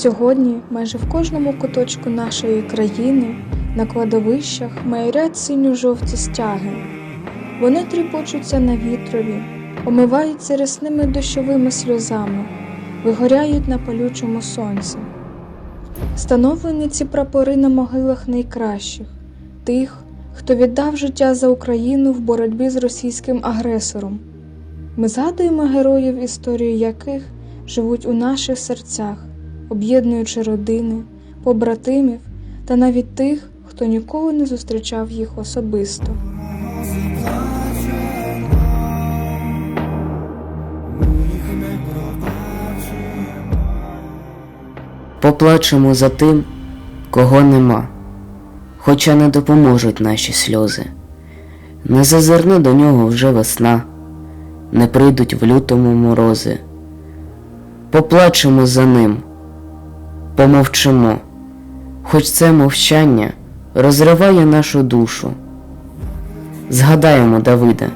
Сьогодні майже в кожному куточку нашої країни на кладовищах майорять синьо-жовті стяги. Вони тріпочуться на вітрові, омиваються рясними дощовими сльозами, вигоряють на палючому сонці. Встановлені ці прапори на могилах найкращих, тих, хто віддав життя за Україну в боротьбі з російським агресором. Ми згадуємо героїв, історії яких живуть у наших серцях, об'єднуючи родини, побратимів та навіть тих, хто ніколи не зустрічав їх особисто. Поплачемо за тим, кого нема, хоча не допоможуть наші сльози. Не зазирне до нього вже весна, не прийдуть в лютому морози. Поплачемо за ним, помовчимо, хоч це мовчання розриває нашу душу. Згадаємо, Давида,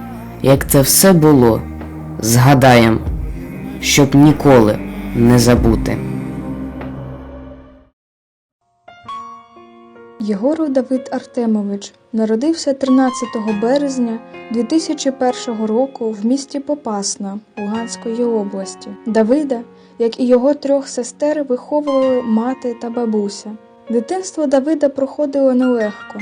як це все було, згадаємо, щоб ніколи не забути. Єгоров Давид Артемович народився 13 березня 2001 року в місті Попасна Луганської області. Давида, як і його трьох сестер, виховували мати та бабуся. Дитинство Давида проходило нелегко.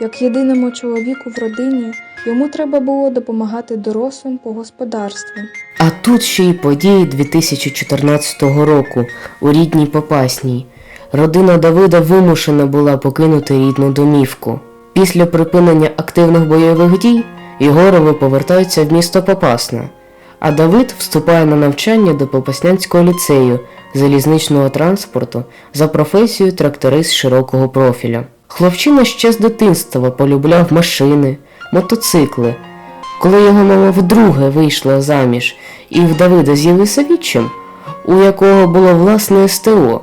Як єдиному чоловіку в родині, йому треба було допомагати дорослим по господарству. А тут ще й події 2014 року у рідній Попасній. Родина Давида вимушена була покинути рідну домівку. Після припинення активних бойових дій Єгорови повертаються в місто Попасна, а Давид вступає на навчання до Попаснянського ліцею залізничного транспорту за професією тракторист широкого профіля. Хлопчина ще з дитинства полюбляв машини, мотоцикли. Коли його мама вдруге вийшла заміж і в Давида з'явився відчим, у якого було власне СТО,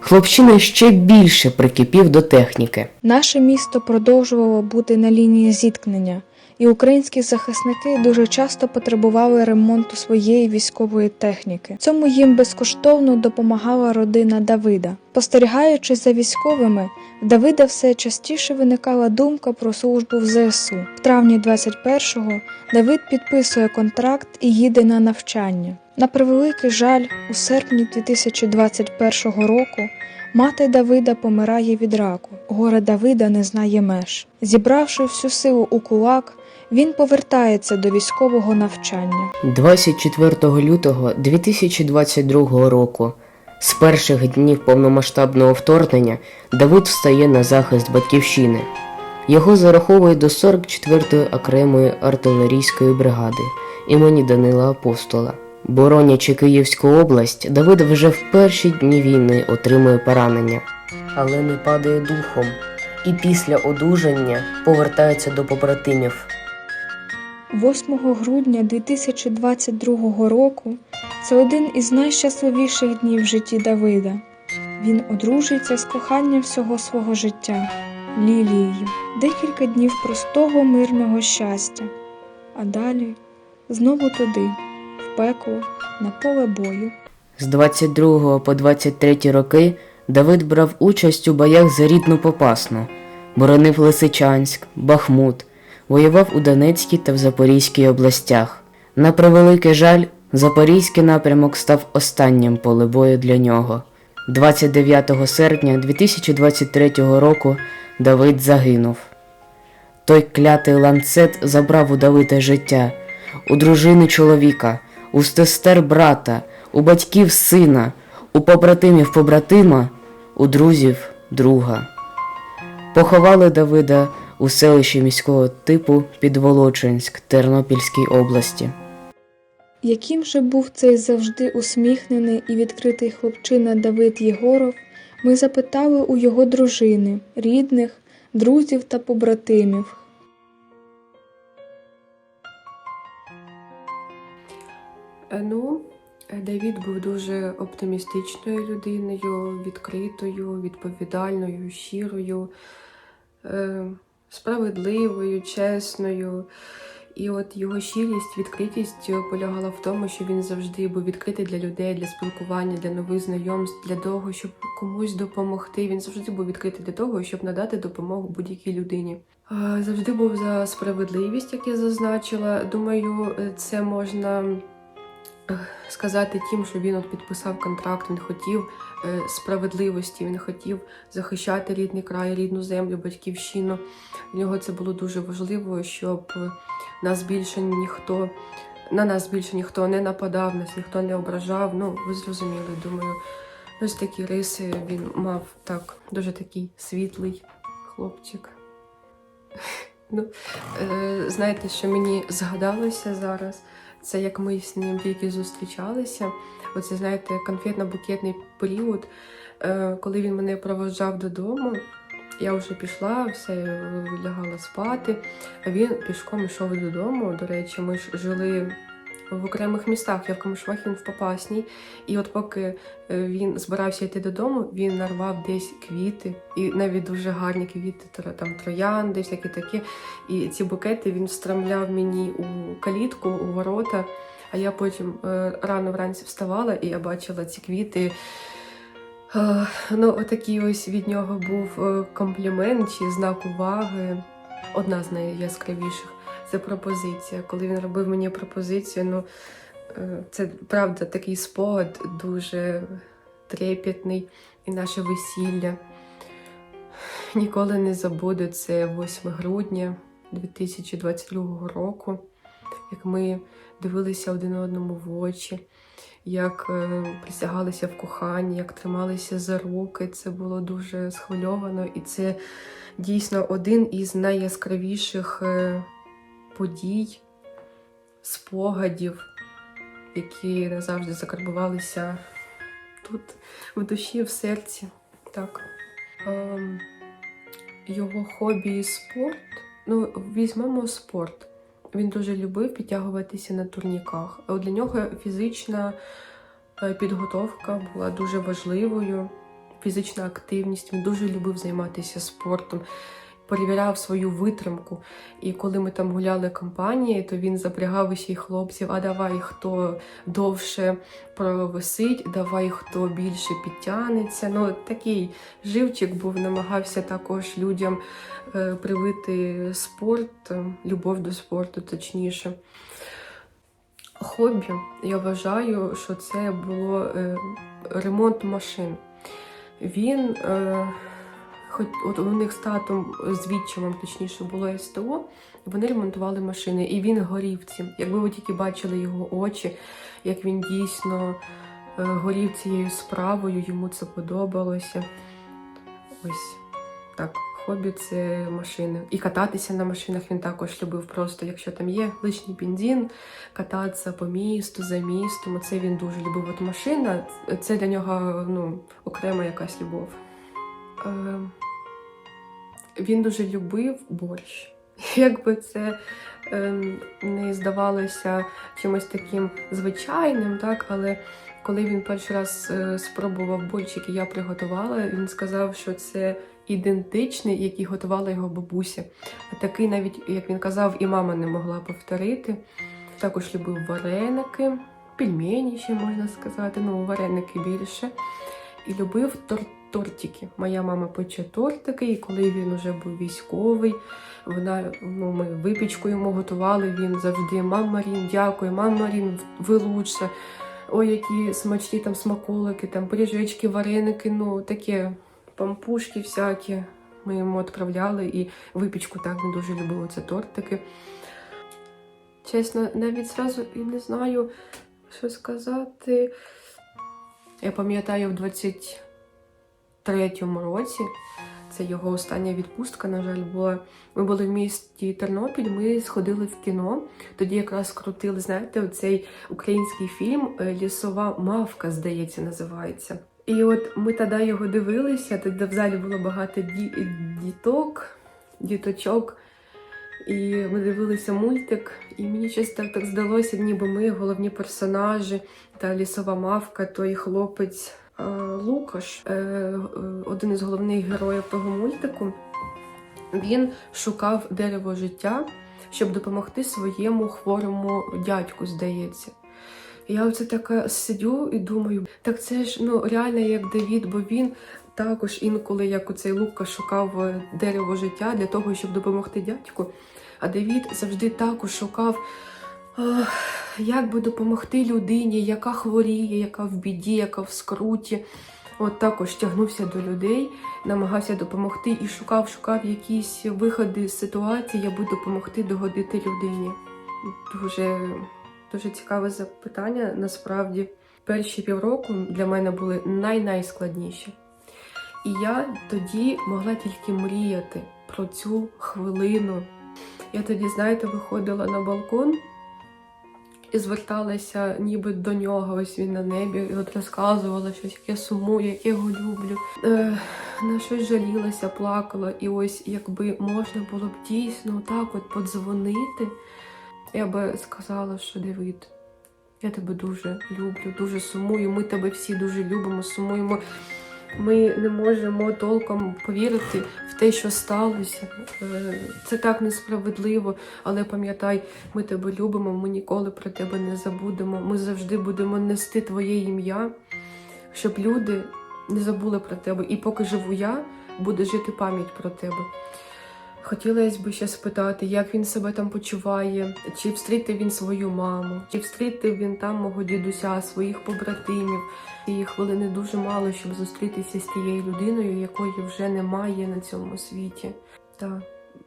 хлопчина ще більше прикипів до техніки. Наше місто продовжувало бути на лінії зіткнення, і українські захисники дуже часто потребували ремонту своєї військової техніки. Цьому їм безкоштовно допомагала родина Давида. Спостерігаючи за військовими, в Давида все частіше виникала думка про службу в ЗСУ. В травні 21-го Давид підписує контракт і їде на навчання. На превеликий жаль, у серпні 2021 року Мати Давида помирає від раку. Горе Давида не знає меж. Зібравши всю силу у кулак, він повертається до військового навчання. 24 лютого 2022 року, з перших днів повномасштабного вторгнення, Давид встає на захист батьківщини. Його зараховують до 44-ї окремої артилерійської бригади імені Данила Апостола. Боронячи Київську область, Давид вже в перші дні війни отримує поранення, але не падає духом і після одужання повертається до побратимів. 8 грудня 2022 року це один із найщасливіших днів в житті Давида. Він одружується з коханням всього свого життя Лілією. Декілька днів простого мирного щастя, а далі знову туди, в пекло, на поле бою. З 22 по 23 роки Давид брав участь у боях за рідну Попасну, боронив Лисичанськ, Бахмут, воював у Донецькій та в Запорізькій областях. На превеликий жаль, Запорізький напрямок став останнім поле бою для нього. 29 серпня 2023 року Давид загинув. Той клятий ланцет забрав у Давида життя, у дружини чоловіка, у сестер брата, у батьків сина, у побратимів побратима, у друзів друга. Поховали Давида у селищі міського типу Підволочинськ Тернопільській області. Яким же був цей завжди усміхнений і відкритий хлопчина Давид Єгоров, ми запитали у його дружини, рідних, друзів та побратимів. Е, Ну, е, Давід був дуже оптимістичною людиною, відкритою, відповідальною, щирою, е, справедливою, чесною. І от його щирість, відкритість полягала в тому, що він завжди був відкритий для людей, для спілкування, для нових знайомств, для того, щоб комусь допомогти. Він завжди був відкритий для того, щоб надати допомогу будь-якій людині. Е, Завжди був за справедливість, як я зазначила. Думаю, е, це можна е, сказати тим, що він от підписав контракт, він хотів е, справедливості, він хотів захищати рідний край, рідну землю, батьківщину. Для нього це було дуже важливо, щоб е, нас більше ніхто. На нас більше ніхто не нападав, нас ніхто не ображав. Ну, ви зрозуміли, думаю, ось такі риси він мав так, дуже такий світлий хлопчик. Ну, е, знаєте, що мені згадалося зараз? Це як ми з ним тільки зустрічалися. Оце, знаєте, конфетно-букетний період, е, коли він мене проводжав додому. Я вже пішла, все е, лягала спати. А він пішком йшов додому. До речі, ми ж жили в окремих містах. Я в Камишвах, він в Попасній. І от поки е, він збирався йти додому, він нарвав десь квіти, і навіть дуже гарні квіти, там троянди, всякі такі. І ці букети він встромляв мені у калітку, у ворота. А я потім е, рано вранці вставала і я бачила ці квіти. Е, ну, отакий ось від нього був комплімент чи знак уваги. Одна з найяскравіших це пропозиція. Коли він робив мені пропозицію, ну е, це правда такий спогад дуже трепетний і наше весілля. Ніколи не забуду це 8 грудня 2022 року, як ми дивилися один одному в очі, як е, присягалися в коханні, як трималися за руки. Це було дуже схвильовано, і це дійсно один із найяскравіших е, подій, спогадів, які назавжди закарбувалися тут, в душі, в серці. Так. Ем, його хобі і спорт. Ну, візьмемо спорт. Він дуже любив підтягуватися на турніках. Для нього фізична е, підготовка була дуже важливою. Фізична активність. Він дуже любив займатися спортом, перевіряв свою витримку. І коли ми там гуляли компанією, то він запрягав усіх хлопців, а давай хто довше провисить, давай хто більше підтягнеться. Ну, такий живчик був, намагався також людям е, привити спорт, е, любов до спорту, точніше. Хобі, я вважаю, що це було е, ремонт машин. Він, е, от у них з татом, з відчимом, точніше, було СТО, вони ремонтували машини, і він горів цим. Якби ви тільки бачили його очі, як він дійсно е, горів цією справою, йому це подобалося. Ось так, хобі це машини. І кататися на машинах він також любив просто, якщо там є лишній бензин, кататися по місту, за містом. Оце він дуже любив. От машина це для нього ну, окрема якась любов. Він дуже любив борщ. Якби це е, не здавалося чимось таким звичайним, так, але коли він перший раз е, спробував борщ, який я приготувала, він сказав, що це ідентичний, який готувала його бабуся. Такий навіть, як він казав, і мама не могла повторити. Також любив вареники, пельмені ще можна сказати, ну вареники більше. І любив тор- тортики. Моя мама пече тортики, і коли він вже був військовий, вона ну, ми випічку йому готували. Він завжди мам Марін, дякую, мам Марін, ви лучше. Ой, які смачні там смаколики, там пиріжечки, вареники, ну таке пампушки всякі. Ми йому відправляли і випічку так він дуже любив це тортики. Чесно, навіть зразу і не знаю, що сказати. Я пам'ятаю, в 23-му році це його остання відпустка, на жаль, була. Ми були в місті Тернопіль, ми сходили в кіно. Тоді якраз крутили, знаєте, оцей український фільм е, Лісова мавка, здається, називається. І от ми тоді його дивилися, тоді в залі було багато ді- діток, діточок. І ми дивилися мультик, і мені щось так, так здалося, ніби ми головні персонажі, та лісова мавка, той хлопець е, Лукаш, е, е, один із головних героїв того мультику. Він шукав дерево життя щоб допомогти своєму хворому дядьку, здається. Я оце така сидю і думаю, так це ж ну реально як Давід, бо він також інколи, як оцей Лука, шукав е, дерево життя для того, щоб допомогти дядьку. А Давід завжди також шукав, як би допомогти людині, яка хворіє, яка в біді, яка в скруті. От також тягнувся до людей, намагався допомогти і шукав, шукав якісь виходи з ситуації, аби допомогти догодити людині. Дуже, дуже цікаве запитання. Насправді, перші півроку для мене були най-найскладніші. І я тоді могла тільки мріяти про цю хвилину. Я тоді, знаєте, виходила на балкон і зверталася ніби до нього, ось він на небі, і от розказувала щось, як я сумую, як я його люблю. Е, на щось жалілася, плакала. І ось якби можна було б дійсно так от подзвонити, я би сказала, що Давид, я тебе дуже люблю, дуже сумую. Ми тебе всі дуже любимо, сумуємо. Ми не можемо толком повірити в те, що сталося. Е, Це так несправедливо, але пам'ятай, ми тебе любимо, ми ніколи про тебе не забудемо. Ми завжди будемо нести твоє ім'я, щоб люди не забули про тебе. І поки живу я, буде жити пам'ять про тебе. Хотілося б ще спитати, як він себе там почуває, чи встрітив він свою маму, чи встрітив він там мого дідуся, своїх побратимів. Цієї хвилини дуже мало, щоб зустрітися з тією людиною, якої вже немає на цьому світі. Та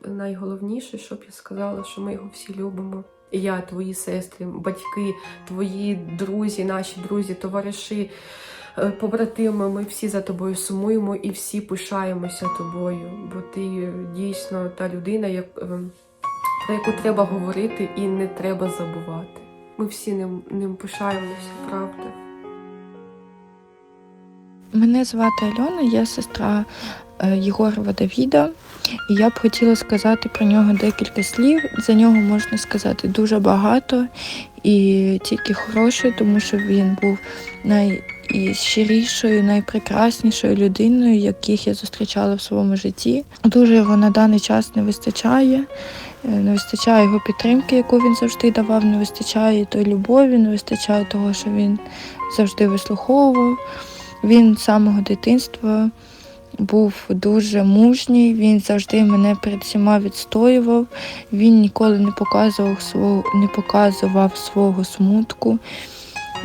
найголовніше, щоб я сказала, що ми його всі любимо. Я, твої сестри, батьки, твої друзі, наші друзі, товариші, побратими, ми всі за тобою сумуємо і всі пишаємося тобою, бо ти е, дійсно та людина, як, е, про яку треба говорити і не треба забувати. Ми всі ним, ним пишаємося, правда. Мене звати Альона, я сестра е, Єгорова Давіда, і я б хотіла сказати про нього декілька слів. За нього можна сказати дуже багато і тільки хороше, тому що він був найщирішою, найпрекраснішою людиною, яких я зустрічала в своєму житті. Дуже його на даний час не вистачає. Е, Не вистачає його підтримки, яку він завжди давав, не вистачає тої любові, не вистачає того, що він завжди вислуховував. Він з самого дитинства був дуже мужній, він завжди мене перед всіма відстоював. Він ніколи не показував свого, не показував свого смутку.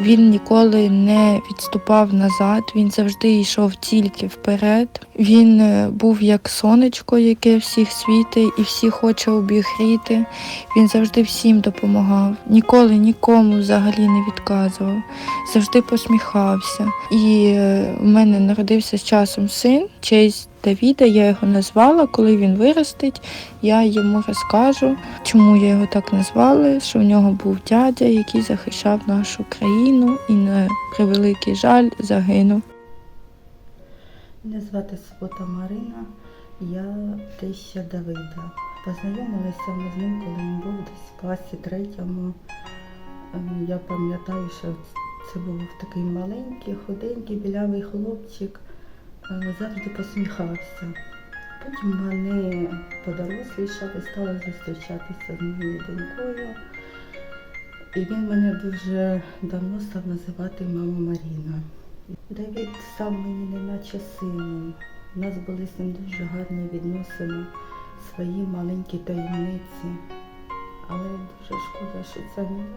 Він ніколи не відступав назад, він завжди йшов тільки вперед. Він е, був як сонечко, яке всіх світить і всіх хоче обігріти. Він завжди всім допомагав, ніколи нікому взагалі не відказував, завжди посміхався. І е, в мене народився з часом син, честь Давіда, я його назвала. Коли він виростить, я йому розкажу, чому я його так назвала, що в нього був дядя, який захищав нашу країну і на превеликий жаль загинув. Мене звати Субота Марина, я теща Давида. Познайомилися ми з ним, коли він був десь в класі третьому. Ем, Я пам'ятаю, що це був такий маленький, худенький, білявий хлопчик, е, завжди посміхався. Потім вони подорослішали, стали зустрічатися з моєю донькою. І він мене дуже давно став називати мама Маріна. Давід став мені неначе сином. У нас були з ним дуже гарні відносини, свої маленькі таємниці. Але дуже шкода, що ця війна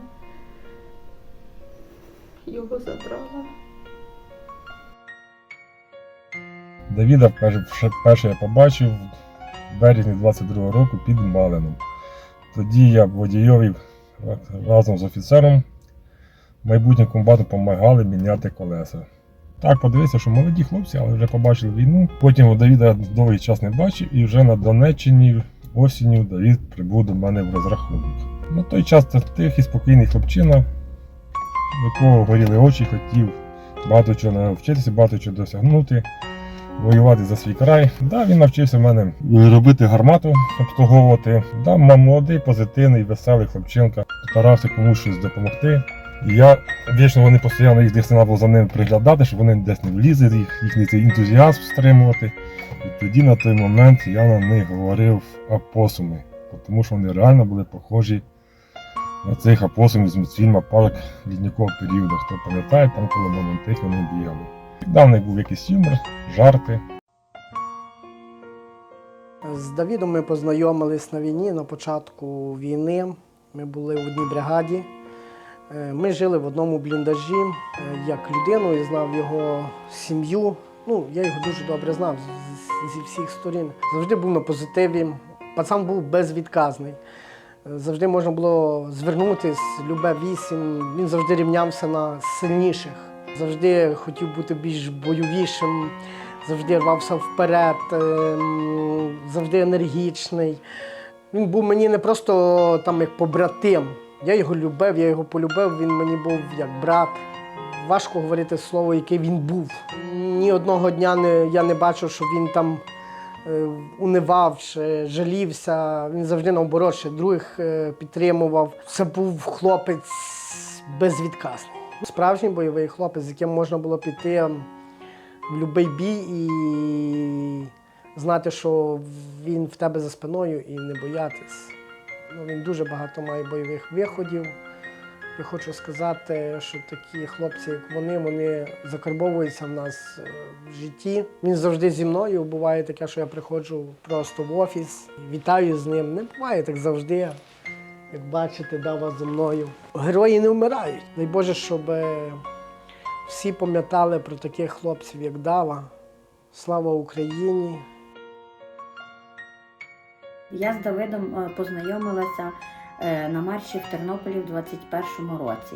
його забрала. Давіда перше, я побачив в березні 22-го року під Малином. Тоді я водійові разом з офіцером майбутнім комбату допомагали міняти колеса. Так, подивився, що молоді хлопці, але вже побачили війну. Потім Давіда довгий час не бачив, і вже на Донеччині осінню Давід прибув до мене в розрахунок. На той час це тихий, спокійний хлопчина, якого горіли очі, хотів багато чого навчитися, багато чого досягнути воювати за свій край. Да, він навчився в мене робити гармату, обслуговувати. Да, молодий, позитивний, веселий хлопчинка. Старався комусь щось допомогти. І я вічно вони постійно їх десь треба за ними приглядати, щоб вони десь не влізли, їх, їхній цей ентузіазм стримувати. І тоді на той момент я на них говорив апосуми. тому що вони реально були похожі на цих апостолів з мультфільму Парк лідникового періоду. Хто пам'ятає, там коли моментих вони бігали. Них був якийсь юмор, жарти. З Давідом ми познайомились на війні на початку війни. Ми були в одній бригаді. Е, Ми жили в одному бліндажі. Е, Як людину і знав його сім'ю. Ну, я його дуже добре знав зі всіх сторін. Завжди був на позитиві. Пацан був безвідказний. Е, Завжди можна було звернутися, любе вісім. Він завжди рівнявся на сильніших. Завжди хотів бути більш бойовішим завжди рвався вперед, ем, завжди енергічний. Він був мені не просто там як побратим. Я його любив, я його полюбив, він мені був як брат. Важко говорити слово, яке він був. Ні одного дня не, я не бачив, що він там е, унивав чи жалівся. Він завжди наоборот ще других е, підтримував. Це був хлопець безвідказний. Справжній бойовий хлопець, з яким можна було піти в будь-який бій і знати, що він в тебе за спиною і не боятись. Ну, він дуже багато має бойових виходів. Я хочу сказати, що такі хлопці, як вони, вони закарбовуються в нас е, в житті. Він завжди зі мною. Буває таке, що я приходжу просто в офіс, вітаю з ним. Не буває так завжди. Як бачите, да, вас зі мною. Герої не вмирають. Дай Боже, щоб е, всі пам'ятали про таких хлопців, як Дава. Слава Україні! Я з Давидом е, познайомилася е, на марші в Тернополі в 21-му році.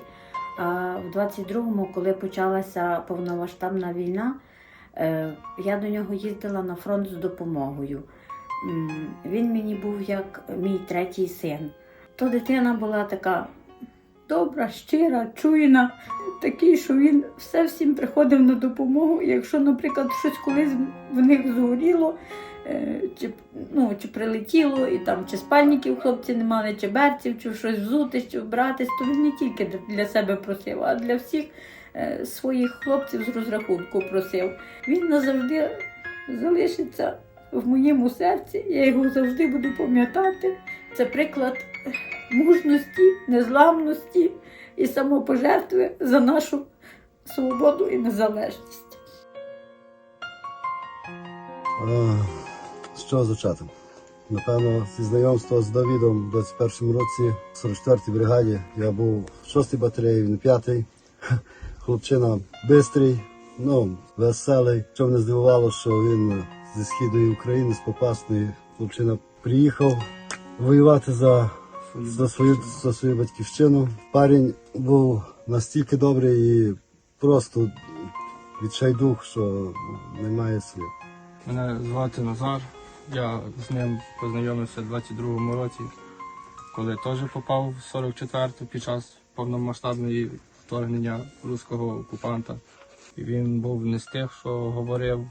А в 22-му, коли почалася повномасштабна війна, я до нього їздила на фронт з допомогою. Він мені був як мій третій син. То дитина була така добра, щира, чуйна, такий, що він все всім приходив на допомогу. Якщо, наприклад, щось колись в них згоріло, е, чи, ну, чи прилетіло, і там чи спальників хлопці не мали, чи берців, чи щось взути, чи вбратись, то він не тільки для- себе просив, а для всіх е, своїх хлопців з розрахунку просив. Він назавжди залишиться в моєму серці, я його завжди буду пам'ятати. Це приклад мужності, незламності і самопожертви за нашу свободу і незалежність. А, З чого зачати? Напевно, зі знайомства з Давідом в 21-му році, в 44-й бригаді, я був в 6-й батареї, він 5-й. Хлопчина бистрий, ну, веселий. Що мене здивувало, що він зі східної України, з Попасної, хлопчина приїхав воювати за, за, свою, за свою батьківщину. Парень був настільки добрий і просто відчайдух, що немає слів. Мене звати Назар. Я з ним познайомився в 22-му році, коли теж попав в 44-ту під час повномасштабної вторгнення руського окупанта. І він був не з тих, що говорив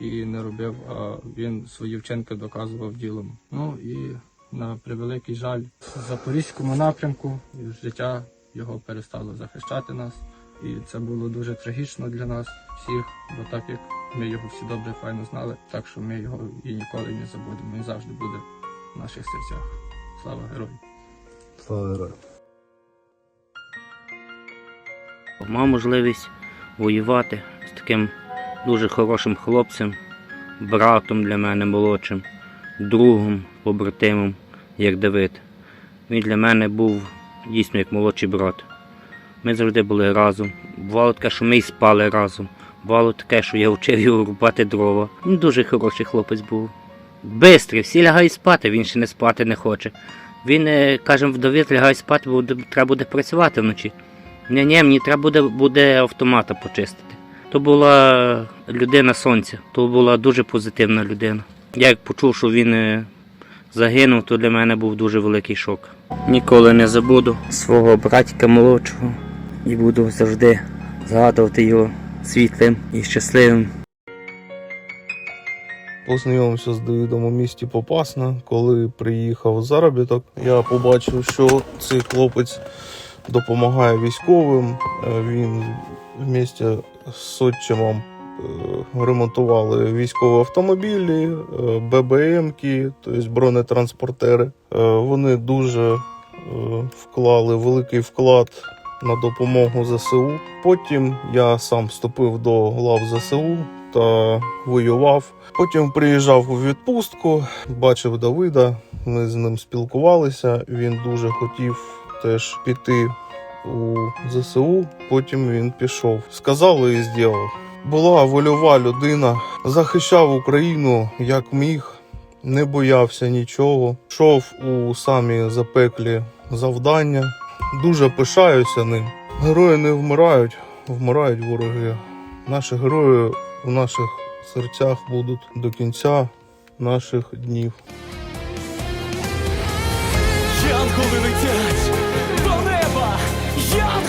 і не робив, а він свої вчинки доказував ділом. Ну і на превеликий жаль, в Запорізькому напрямку життя його перестало захищати нас. І це було дуже трагічно для нас всіх, бо так як ми його всі добре файно знали, так що ми його і ніколи не забудемо. Він завжди буде в наших серцях. Слава героям! Слава героям! мав можливість воювати з таким дуже хорошим хлопцем, братом для мене молодшим, другом, побратимом, як Давид. Він для мене був дійсно як молодший брат. Ми завжди були разом. Бувало таке, що ми й спали разом. Бувало таке, що я вчив його рубати дрова. Він дуже хороший хлопець був. Бистрий, всі лягають спати, він ще не спати не хоче. Він е, каже, вдовір лягай спати, бо треба буде працювати вночі. Ні, ні, мені треба буде, буде автомата почистити. То була людина сонця, то була дуже позитивна людина. Я як почув, що він е, загинув, то для мене був дуже великий шок. Ніколи не забуду свого братика молодшого і буду завжди згадувати його світлим і щасливим. Познайомився з Давидом у місті Попасна. Коли приїхав заробіток, я побачив, що цей хлопець допомагає військовим. Е, Він в місті з отчимом ремонтували військові автомобілі, е, ББМки, тобто бронетранспортери. Е, Вони дуже е, вклали великий вклад на допомогу ЗСУ. Потім я сам вступив до лав ЗСУ та воював. Потім приїжджав у відпустку, бачив Давида, ми з ним спілкувалися. Він дуже хотів теж піти у ЗСУ. Потім він пішов. Сказали і зробив. Була вольова людина, захищав Україну як міг, не боявся нічого. Йшов у самі запеклі завдання. Дуже пишаюся ним. Герої не вмирають, вмирають вороги. Наші герої в наших серцях будуть до кінця наших днів. Янголи летять до неба, янголи!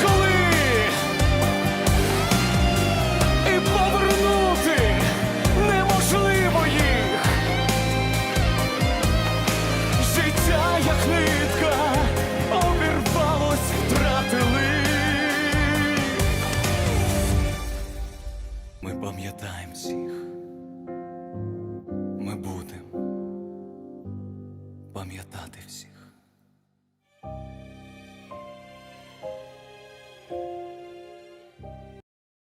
пам'ятаємо